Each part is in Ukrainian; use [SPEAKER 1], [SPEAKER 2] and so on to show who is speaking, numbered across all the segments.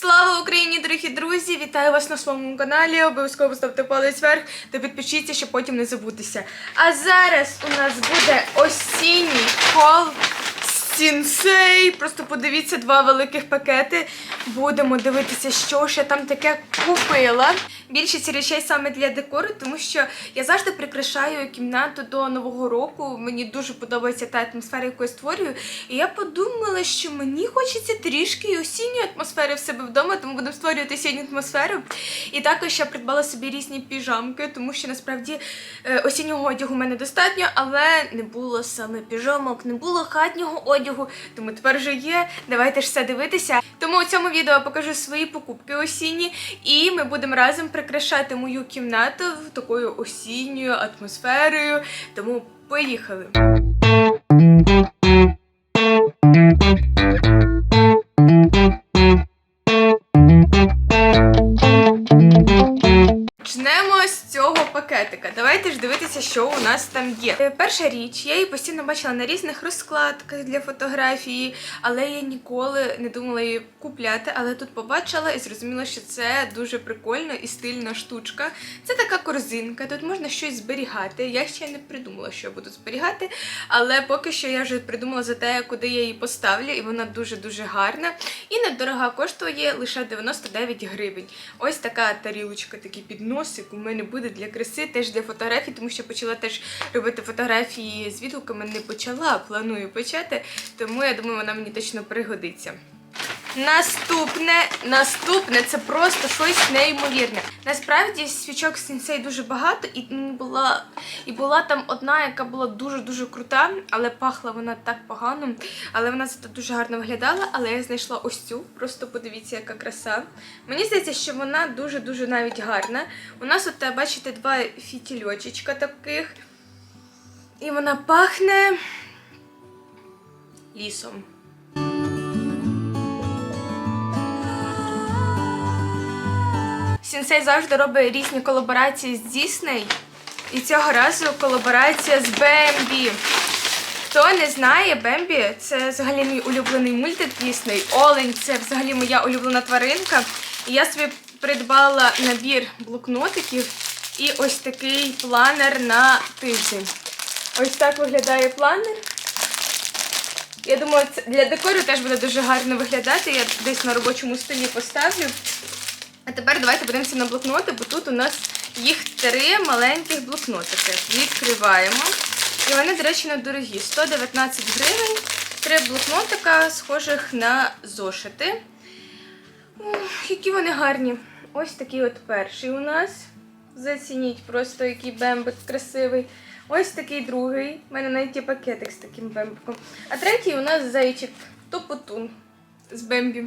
[SPEAKER 1] Слава Україні, дорогі друзі! Вітаю вас на своєму каналі. Обов'язково ставте палець вверх та підпишіться, щоб потім не забутися. А зараз у нас буде осінній кол Сінсей. Просто подивіться два великих пакети. Будемо дивитися, що ж я там таке купила. Більшість речей саме для декору, тому що я завжди прикрашаю кімнату до нового року. Мені дуже подобається та атмосфера, яку я створюю. І я подумала, що мені хочеться трішки осінньої атмосфери в себе вдома, тому будемо створювати осінню атмосферу. І також я придбала собі різні піжамки, тому що насправді е, осіннього одягу в мене достатньо, але не було саме піжамок, не було хатнього одягу, тому тепер вже є. Давайте ж все дивитися. Тому у цьому відео покажу свої покупки осінні, і ми будемо разом прикрашати мою кімнату такою осінньою атмосферою. Тому поїхали! Давайте ж дивитися, що у нас там є. Е, Перша річ, я її постійно бачила на різних розкладках для фотографії, але я ніколи не думала її купляти. Але тут побачила і зрозуміла, що це дуже прикольна і стильна штучка. Це така корзинка, тут можна щось зберігати. Я ще не придумала, що я буду зберігати, але поки що я вже придумала за те, куди я її поставлю, і вона дуже-дуже гарна. І недорога коштує лише 99 гривень. Ось така тарілочка, такий підносик у мене буде для краси, теж для фотографій, тому що почала теж робити фотографії з відгуками. Не почала, планую почати, тому я думаю, вона мені точно пригодиться. Наступне, наступне це просто щось неймовірне. Насправді свічок сенсей дуже багато, і була, і була там одна, яка була дуже-дуже крута, але пахла вона так погано. Але вона зато дуже гарно виглядала. Але я знайшла ось цю. Просто подивіться, яка краса. Мені здається, що вона дуже-дуже навіть гарна. У нас тут, бачите, два фітільочечка таких. І вона пахне лісом. Сінсей завжди робить різні колаборації з Дісней. І цього разу колаборація з Бембі. Хто не знає, Бембі це взагалі мій улюблений мультик Дісней. Олень це взагалі моя улюблена тваринка. І я собі придбала набір блокнотиків і ось такий планер на тиждень. Ось так виглядає планер. Я думаю, це для декору теж буде дуже гарно виглядати. Я десь на робочому столі поставлю. А тепер давайте подивимося на блокноти, бо тут у нас їх три маленьких блокнотики. Відкриваємо. І вони, до речі, недорогі. 119 гривень. Три блокнотика, схожих на зошити. Ух, які вони гарні. Ось такий от перший у нас. Зацініть просто, який бембик красивий. Ось такий другий. У мене навіть є пакетик з таким бембиком. А третій у нас зайчик Топотун з Бембі.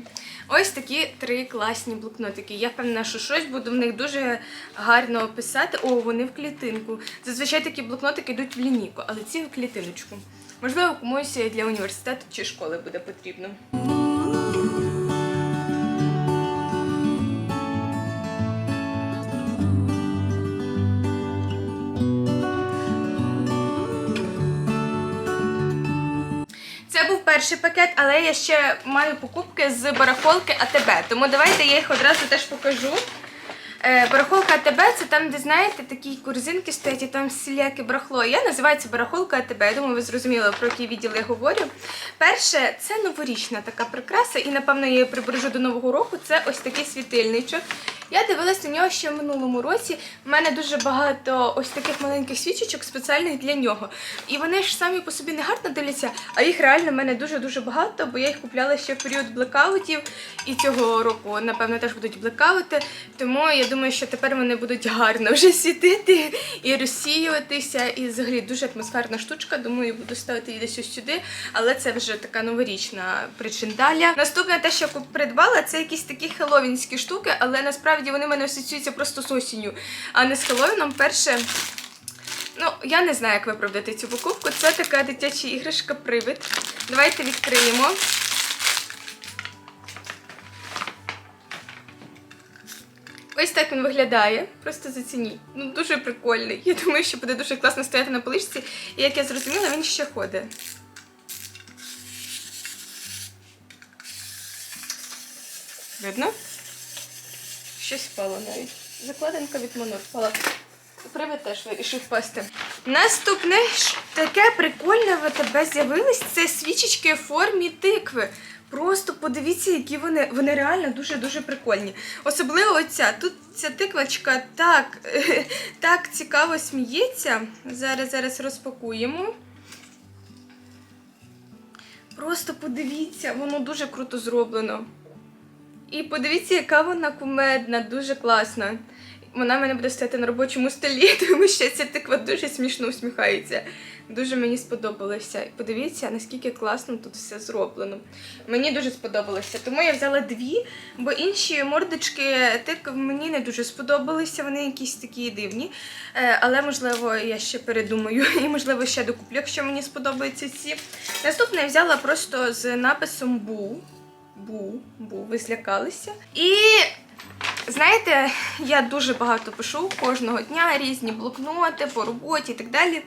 [SPEAKER 1] Ось такі три класні блокнотики. Я впевнена, що щось буду в них дуже гарно писати. О, вони в клітинку. Зазвичай такі блокнотики йдуть в лінійку, але ці в клітиночку. Можливо, комусь для університету чи школи буде потрібно. Перший пакет, але я ще маю покупки з барахолки АТБ. Тому давайте я їх одразу теж покажу. Е, барахолка АТБ це там, де знаєте, такі корзинки стоять, і там всіляке барахло. Я називаю це барахолка АТБ. Я думаю, ви зрозуміли, про який відділ я говорю. Перше, це новорічна така прикраса, і напевно я її прибережу до нового року. Це ось такий світильничок. Я дивилась на нього ще в минулому році. У мене дуже багато ось таких маленьких свічечок спеціальних для нього. І вони ж самі по собі не гарно дивляться, а їх реально в мене дуже-дуже багато, бо я їх купляла ще в період блекаутів. І цього року, напевно, теж будуть блекаути. Тому я думаю, що тепер вони будуть гарно вже світити і розсіюватися. І взагалі дуже атмосферна штучка. Думаю, буду ставити її десь ось сюди. Але це вже така новорічна причиндаля. Наступне те, що я придбала, це якісь такі хеловінські штуки, але насправді вони в мене асоціюються просто з осінню, а не з Хеллоуіном. Перше. Ну, я не знаю, як виправдати цю покупку. Це така дитяча іграшка привид. Давайте відкриємо. Ось так він виглядає. Просто зацініть. Ну, дуже прикольний. Я думаю, що буде дуже класно стояти на поличці. І як я зрозуміла, він ще ходить. Видно? Щось впало навіть. Закладинка від Монор впала. Привид теж вирішив впасти. Наступне таке прикольне в АТБ з'явилось. Це свічечки в формі тикви. Просто подивіться, які вони. Вони реально дуже-дуже прикольні. Особливо оця. Тут ця тиквочка так, так цікаво сміється. Зараз зараз розпакуємо. Просто подивіться, воно дуже круто зроблено. І подивіться, яка вона кумедна, дуже класна. Вона мене буде стояти на робочому столі, тому що ця тиква дуже смішно усміхається. Дуже мені сподобалося. І Подивіться, наскільки класно тут все зроблено. Мені дуже сподобалося. Тому я взяла дві, бо інші мордочки тикв мені не дуже сподобалися. Вони якісь такі дивні. Е, Але, можливо, я ще передумаю і, можливо, ще докуплю, якщо мені сподобаються ці. Наступне я взяла просто з написом Бу. Бу, бу, ви злякалися. І знаєте, я дуже багато пишу кожного дня різні блокноти по роботі і так далі.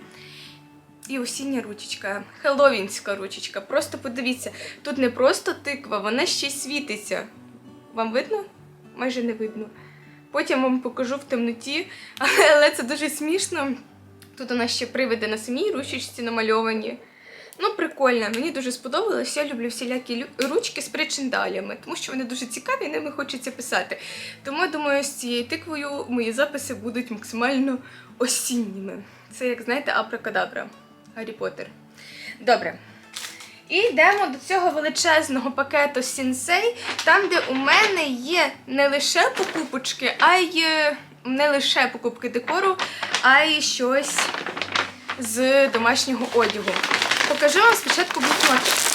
[SPEAKER 1] І осіння ручечка, хеллоуінська ручечка. Просто подивіться, тут не просто тиква, вона ще й світиться. Вам видно? Майже не видно. Потім вам покажу в темноті, але це дуже смішно. Тут у нас ще привиди на самій ручечці намальовані. Ну, прикольно, мені дуже сподобалось. Я люблю всілякі ручки з причиндалями, тому що вони дуже цікаві, ними хочеться писати. Тому я думаю, з цією тиквою мої записи будуть максимально осінніми. Це, як знаєте, абракадабра. Гаррі Поттер. Добре. І йдемо до цього величезного пакету Сінсей, там, де у мене є не лише покупочки, а й е, не лише покупки декору, а й щось з домашнього одягу. Покажу вам спочатку блокнотик.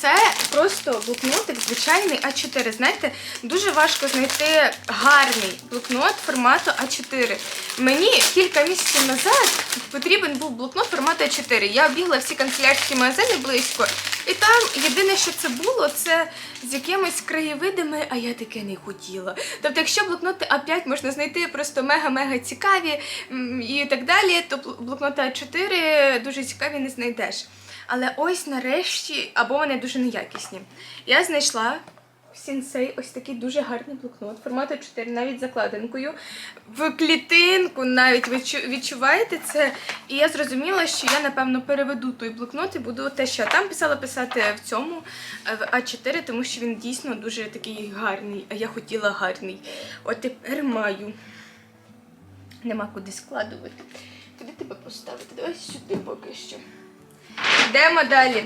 [SPEAKER 1] Це просто блокнотик звичайний А4. Знаєте, дуже важко знайти гарний блокнот формату А4. Мені кілька місяців назад потрібен був блокнот формату А4. Я обігла всі канцелярські магазини близько, і там єдине, що це було, це з якимись краєвидами, а я таке не хотіла. Тобто, якщо блокноти А5 можна знайти просто мега-мега цікаві і так далі, то блокноти А4 дуже цікаві не знайдеш. Але ось нарешті, або вони дуже неякісні. Я знайшла в Сінсей ось такий дуже гарний блокнот формату 4, навіть закладинкою. В клітинку навіть ви відчуваєте це. І я зрозуміла, що я, напевно, переведу той блокнот і буду те, що я там писала, писати в цьому в А4, тому що він дійсно дуже такий гарний, а я хотіла гарний. От тепер маю. Нема куди складувати. Куди тебе поставити? Давай сюди поки що. Йдемо далі.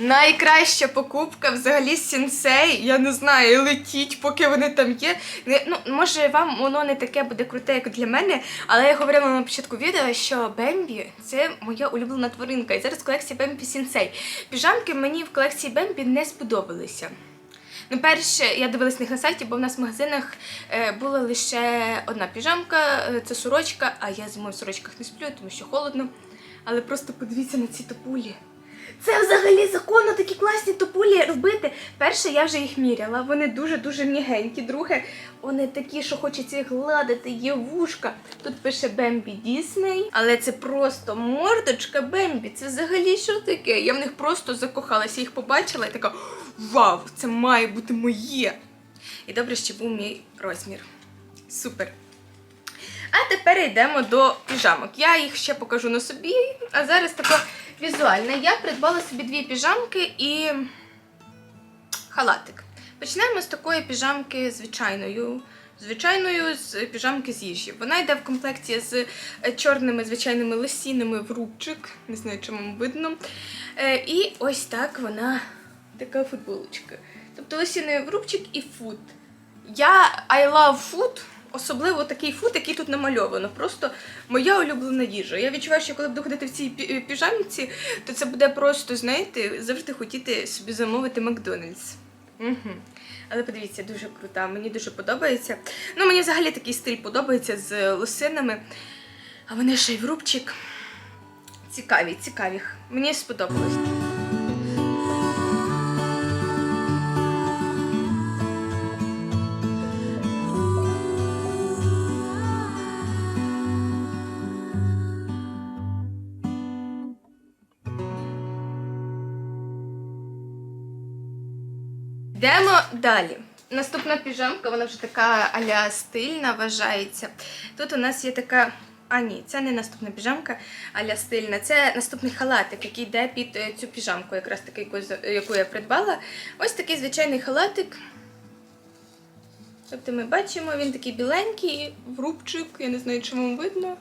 [SPEAKER 1] Найкраща покупка взагалі сінсей. Я не знаю, летіть, поки вони там є. Ну, може, вам воно не таке буде круте, як для мене, але я говорила на початку відео, що Бембі це моя улюблена тваринка. І зараз колекція Бембі Сінсей. Піжамки мені в колекції Бембі не сподобалися. Ну, перше, я дивилась них на сайті, бо в нас в магазинах е, була лише одна піжамка, е, це сорочка, а я зимою в сорочках не сплю, тому що холодно. Але просто подивіться на ці топулі. Це взагалі законно такі класні топулі робити. Перше, я вже їх міряла. Вони дуже-дуже м'ягенькі. Друге, вони такі, що хочеться їх гладити, є вушка. Тут пише Бембі Дісней, але це просто мордочка Бембі. Це взагалі що таке? Я в них просто закохалася, їх побачила і така вау, це має бути моє. І добре, що був мій розмір. Супер. А тепер йдемо до піжамок. Я їх ще покажу на собі, а зараз таке візуальне. Я придбала собі дві піжамки і халатик. Почнемо з такої піжамки звичайною. Звичайною з піжамки з їжі. Вона йде в комплекті з е, чорними звичайними лосінами в рубчик. Не знаю, вам видно. Е, І ось так вона така футболочка. Тобто лосіни в рубчик і фут. Я I love food, особливо такий фут, який тут намальовано. Просто моя улюблена їжа. Я відчуваю, що коли буду ходити в цій пі- піжамці, то це буде просто, знаєте, завжди хотіти собі замовити Макдональдс. Угу. Але подивіться, дуже крута, мені дуже подобається. Ну, мені взагалі такий стиль подобається з лосинами. А вони ще й в рубчик. Цікаві, цікаві. Мені сподобалось. Йдемо далі. Наступна піжамка, вона вже така аля стильна вважається. Тут у нас є така. А ні, це не наступна піжамка аля стильна. Це наступний халатик, який йде під е, цю піжамку, якраз таки, яку, я придбала. Ось такий звичайний халатик. Тобто ми бачимо, він такий біленький, в рубчик, я не знаю, вам видно.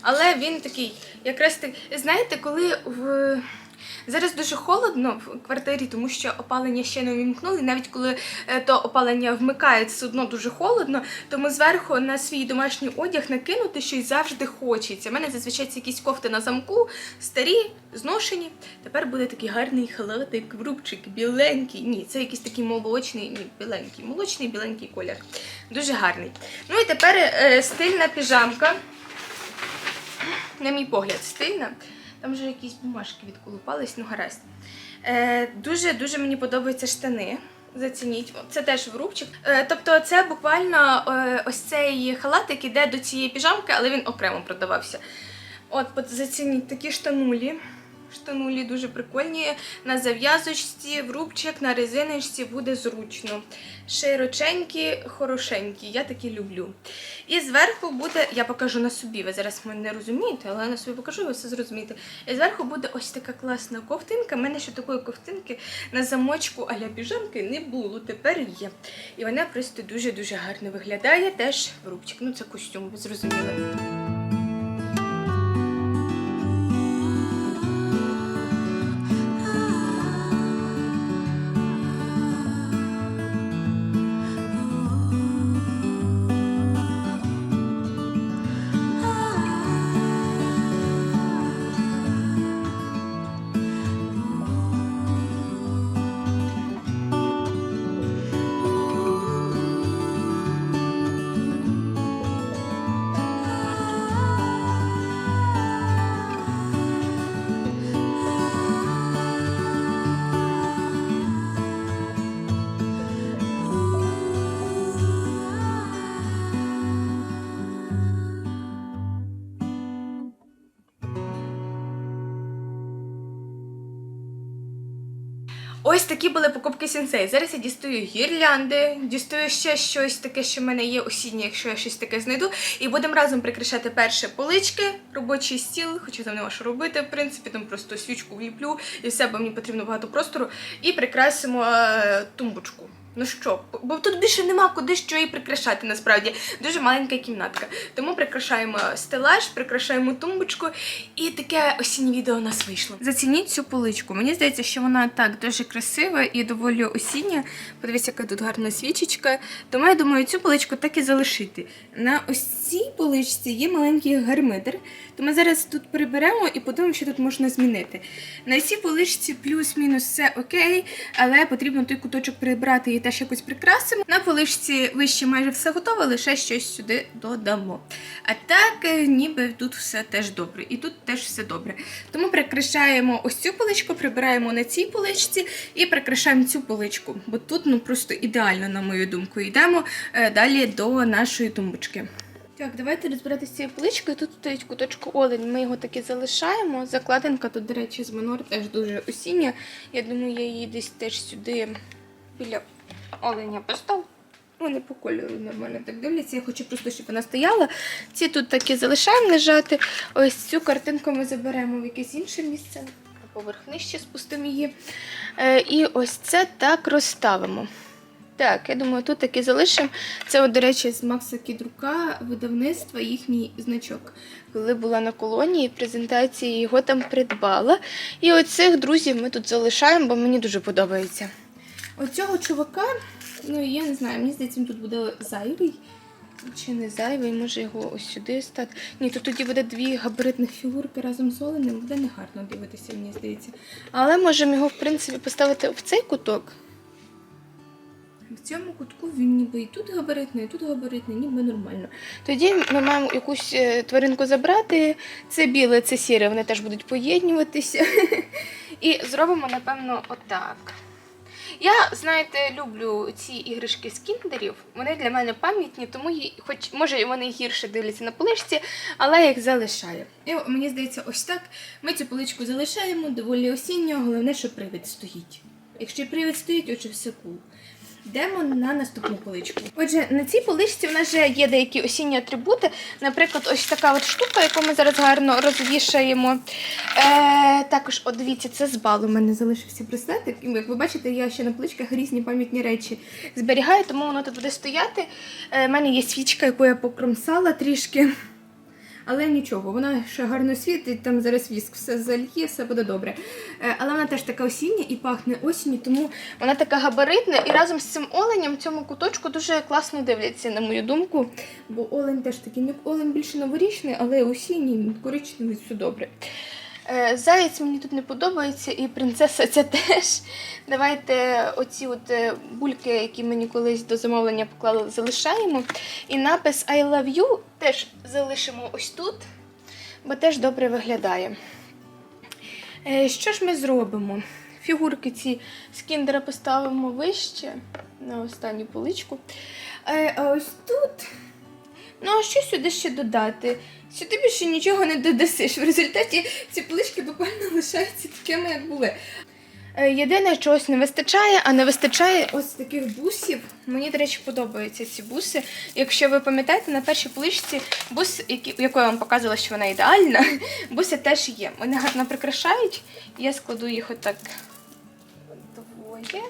[SPEAKER 1] Але він такий, якраз так, знаєте, коли в. Зараз дуже холодно в квартирі, тому що опалення ще не увімкнули. Навіть коли е, то опалення вмикають, все одно дуже холодно. Тому зверху на свій домашній одяг накинути щось завжди хочеться. У мене зазвичай це якісь кофти на замку, старі, зношені. Тепер буде такий гарний халатик, врубчик, біленький. Ні, це якийсь такий молочний, ні, біленький, молочний біленький колір. Дуже гарний. Ну і тепер е, стильна піжамка. На мій погляд, стильна. Там вже якісь бумажки відколупались, ну гаразд. Е, дуже дуже мені подобаються штани. Зацініть, це теж врубчик. Е, тобто, це буквально е, ось цей халатик іде до цієї піжамки, але він окремо продавався. От зацініть такі штанулі. Штанулі дуже прикольні. На зав'язочці, врубчик, на резиночці буде зручно. Широченькі, хорошенькі, я такі люблю. І зверху буде, я покажу на собі, ви зараз мене не розумієте, але я на собі покажу, ви все зрозумієте. І зверху буде ось така класна ковтинка. У мене ще такої ковтинки на замочку а-ля піжамки не було, тепер є. І вона просто дуже-дуже гарно виглядає. Теж врубчик. Ну, це костюм, ви зрозуміли. Ось такі були покупки сенсей. Зараз я дістаю гірлянди, дістаю ще щось таке, що в мене є осіннє, якщо я щось таке знайду. І будемо разом прикрашати перше полички, робочий стіл, хоча там нема що робити, в принципі, там просто свічку вліплю і все, бо мені потрібно багато простору. І прикрасимо е, тумбочку. Ну що, бо тут більше нема куди що і прикрашати, насправді. Дуже маленька кімнатка. Тому прикрашаємо стелаж, прикрашаємо тумбочку, і таке осіннє відео у нас вийшло. Зацініть цю поличку. Мені здається, що вона так дуже красива і доволі осіння. Подивіться, яка тут гарна свічечка. Тому я думаю, цю поличку так і залишити. На ось цій поличці є маленький гармидер. То ми зараз тут приберемо і подивимося, що тут можна змінити. На цій поличці плюс-мінус все окей, але потрібно той куточок прибрати теж якось прикрасимо. На поличці вище майже все готове, лише щось сюди додамо. А так, е, ніби тут все теж добре. І тут теж все добре. Тому прикрашаємо ось цю поличку, прибираємо на цій поличці і прикрашаємо цю поличку. Бо тут ну просто ідеально, на мою думку. Йдемо е, далі до нашої тумбочки. Так, давайте розбиратися цією поличкою. Тут стоїть куточку олень, ми його таки залишаємо. Закладинка тут, до речі, з Монор теж дуже осіння. Я думаю, я її десь теж сюди біля оленя поставлю. Вони по кольору нормально так дивляться. Я хочу просто, щоб вона стояла. Ці тут такі залишаємо лежати. Ось цю картинку ми заберемо в якесь інше місце. Поверх нижче спустимо її. Е, і ось це так розставимо. Так, я думаю, тут таки залишимо. Це, от, до речі, з Макса Кідрука видавництва їхній значок. Коли була на колонії презентації, його там придбала. І оцих друзів ми тут залишаємо, бо мені дуже подобається. Оцього чувака, ну я не знаю, мені здається, він тут буде зайвий. Чи не зайвий, може його ось сюди стати. Ні, тут тоді буде дві габаритних фігурки разом з оленем, буде негарно дивитися, мені здається. Але можемо його, в принципі, поставити в цей куток. В цьому кутку він ніби і тут габаритний, і тут габаритний, ніби нормально. Тоді ми маємо якусь е, тваринку забрати. Це біле, це сіре, вони теж будуть поєднюватися. І зробимо, напевно, отак. Я, знаєте, люблю ці іграшки з кіндерів. Вони для мене пам'ятні, тому хоч може вони гірше дивляться на поличці, але я їх залишаю. І мені здається, ось так ми цю поличку залишаємо доволі осінньо, головне, що привід стоїть. Якщо привід стоїть, отже все кул. Йдемо на наступну поличку. Отже, на цій поличці в нас вже є деякі осінні атрибути. Наприклад, ось така от штука, яку ми зараз гарно розвішаємо. Е, також, от дивіться, це з балу. У мене залишився браслетик. І як ви бачите, я ще на поличках різні пам'ятні речі зберігаю, тому воно тут буде стояти. Е, У мене є свічка, яку я покромсала трішки. Але нічого, вона ще гарно світить, там зараз віск все зальє, все буде добре. Е, Але вона теж така осіння і пахне осінню, тому вона така габаритна і разом з цим оленем цьому куточку дуже класно дивляться, на мою думку. Бо олень теж такий, ну олень більше новорічний, але осінній, коричневий, все добре. Е, Заєць мені тут не подобається, і принцеса ця теж. Давайте оці от е, бульки, які мені колись до замовлення поклали, залишаємо. І напис I love you теж залишимо ось тут, бо теж добре виглядає. Е, Що ж ми зробимо? Фігурки ці з кіндера поставимо вище на останню поличку. А ось тут. Ну, а що сюди ще додати? Сюди більше нічого не додасиш. В результаті ці полички буквально лишаються такими, як були. Е, Єдине, чогось не вистачає, а не вистачає ось таких бусів. Мені, до речі, подобаються ці буси. Якщо ви пам'ятаєте, на першій поличці бус, яку я вам показувала, що вона ідеальна, буси теж є. Вони гарно прикрашають. Я складу їх отак двоє.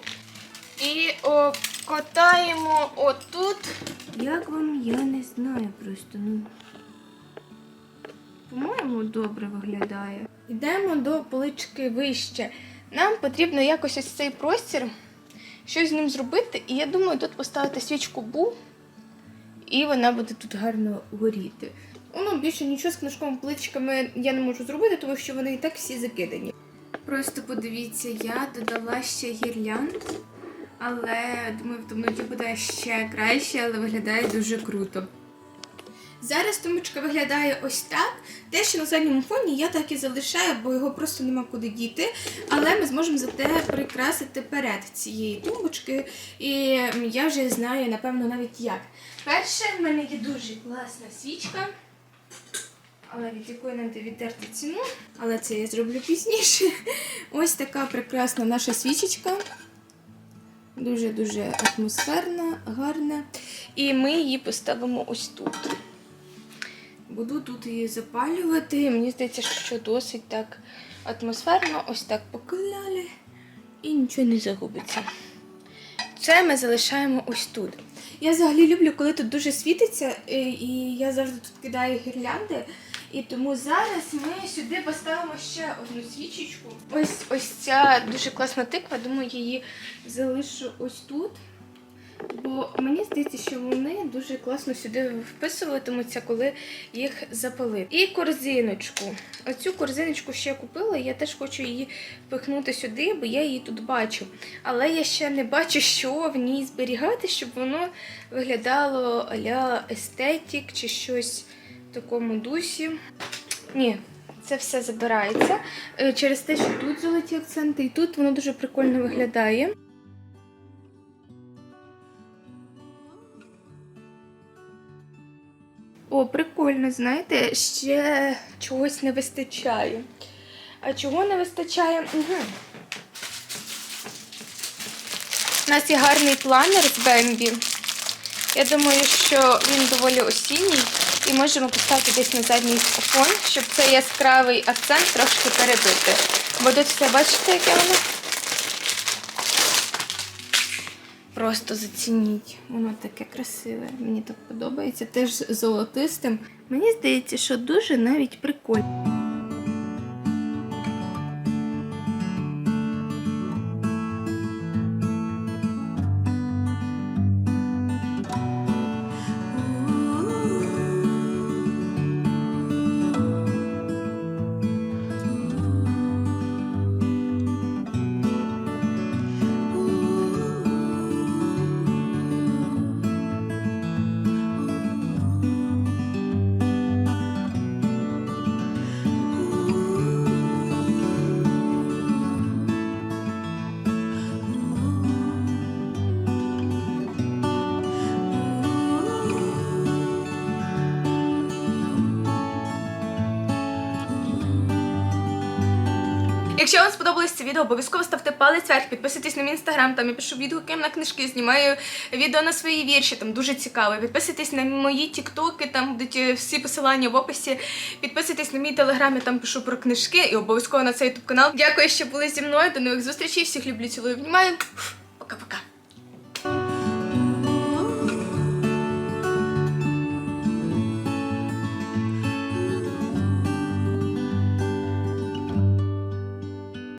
[SPEAKER 1] І окотаємо отут. Як вам, я не знаю просто. ну... По-моєму, добре виглядає. Йдемо до полички вище. Нам потрібно якось ось цей простір, щось з ним зробити. І я думаю, тут поставити свічку бу, і вона буде тут гарно горіти. Ну, більше нічого з книжковими поличками я не можу зробити, тому що вони і так всі закидані. Просто подивіться, я додала ще гірлянд, але думаю, в темноті буде ще краще, але виглядає дуже круто. Зараз тумбочка виглядає ось так. Те, що на задньому фоні я так і залишаю, бо його просто нема куди діти. Але ми зможемо зате прикрасити перед цієї тумбочки. І я вже знаю, напевно, навіть як. Перше, в мене є дуже класна свічка. Але від якої нам відтерти ціну, але це я зроблю пізніше. Ось така прекрасна наша свічечка. Дуже-дуже атмосферна, гарна. І ми її поставимо ось тут. Буду тут її запалювати. Мені здається, що досить так атмосферно, ось так покляли і нічого не загубиться. Це ми залишаємо ось тут. Я взагалі люблю, коли тут дуже світиться, і- і я завжди тут кидаю гірлянди. І тому зараз ми сюди поставимо ще одну свічечку. Ось ось ця дуже класна тиква, думаю, її залишу ось тут. Бо мені здається, що вони дуже класно сюди вписуватимуться, коли їх запалити. І корзиночку. Оцю корзиночку ще купила, я теж хочу її впихнути сюди, бо я її тут бачу. Але я ще не бачу, що в ній зберігати, щоб воно виглядало а-ля естетик чи щось такому дусі. Ні, це все забирається. Е, Через те, що тут золоті акценти, і тут воно дуже прикольно виглядає. О, прикольно, знаєте, ще чогось не вистачає. А чого не вистачає? Угу. У нас є гарний планер з Бембі. Я думаю, що він доволі осінній і можемо поставити десь на задній фон, щоб цей яскравий акцент трошки перебити. Бо тут бачите, яке воно? Просто зацініть. Воно таке красиве. Мені так подобається. Теж золотистим. Мені здається, що дуже навіть прикольно. Якщо вам сподобалось це відео, обов'язково ставте палець вверх, підписуйтесь на мій інстаграм, там я пишу відгуки на книжки, знімаю відео на свої вірші, там дуже цікаво. Підписуйтесь на мої тіктоки, там будуть е, всі посилання в описі. Підписуйтесь на мій телеграм, я там пишу про книжки і обов'язково на цей ютуб канал. Дякую, що були зі мною. До нових зустрічей. Всіх люблю, цілую, обнімаю.